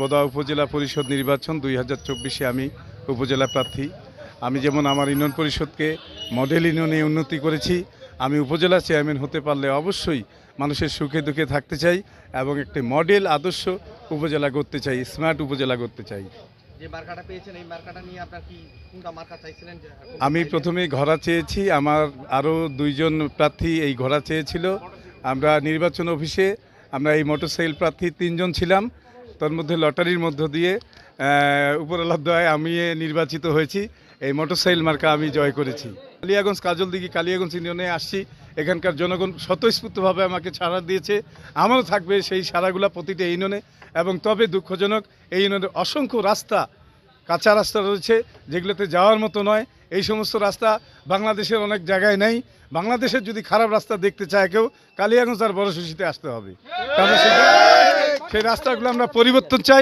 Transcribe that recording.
বোদা উপজেলা পরিষদ নির্বাচন দুই হাজার চব্বিশে আমি উপজেলা প্রার্থী। আমি যেমন আমার ইউনিয়ন পরিষদকে মডেল ইউনিয়নে উন্নতি করেছি আমি উপজেলা চেয়ারম্যান হতে পারলে অবশ্যই মানুষের সুখে দুঃখে থাকতে চাই এবং একটি মডেল আদর্শ উপজেলা করতে চাই স্মার্ট উপজেলা করতে চাই। আমি প্রথমে ঘোড়া চেয়েছি আমার আরও দুইজন প্রার্থী এই ঘোড়া চেয়েছিল। আমরা নির্বাচন অফিসে আমরা এই মোটরসাইকেল প্রার্থী তিনজন ছিলাম। তার মধ্যে লটারির মধ্য দিয়ে উপরলাভ দয় আমি নির্বাচিত হয়েছি। এই মোটরসাইকেল মার্কা আমি জয় করেছি। কালিয়াগঞ্জ কাজলদিঘি কালিয়াগঞ্জ ইউনিয়নে আসছি। এখানকার জনগণ স্বতঃস্ফূর্তভাবে আমাকে ছাড়া দিয়েছে। আমারও থাকবে সেই সারাগুলা প্রতিটা ইউনিয়নে। এবং তবে দুঃখজনক, এই ইউনিয়নের অসংখ্য রাস্তা, কাঁচা রাস্তা রয়েছে, যেগুলোতে যাওয়ার মতো নয়। এই সমস্ত রাস্তা বাংলাদেশের অনেক জায়গায় নেই। বাংলাদেশের যদি খারাপ রাস্তা দেখতে চায় কেউ, কালিয়াগঞ্জ আর বড় শিশিতে আসতে হবে। কারণ সেটা- সেই রাস্তাগুলো আমরা পরিবর্তন চাই।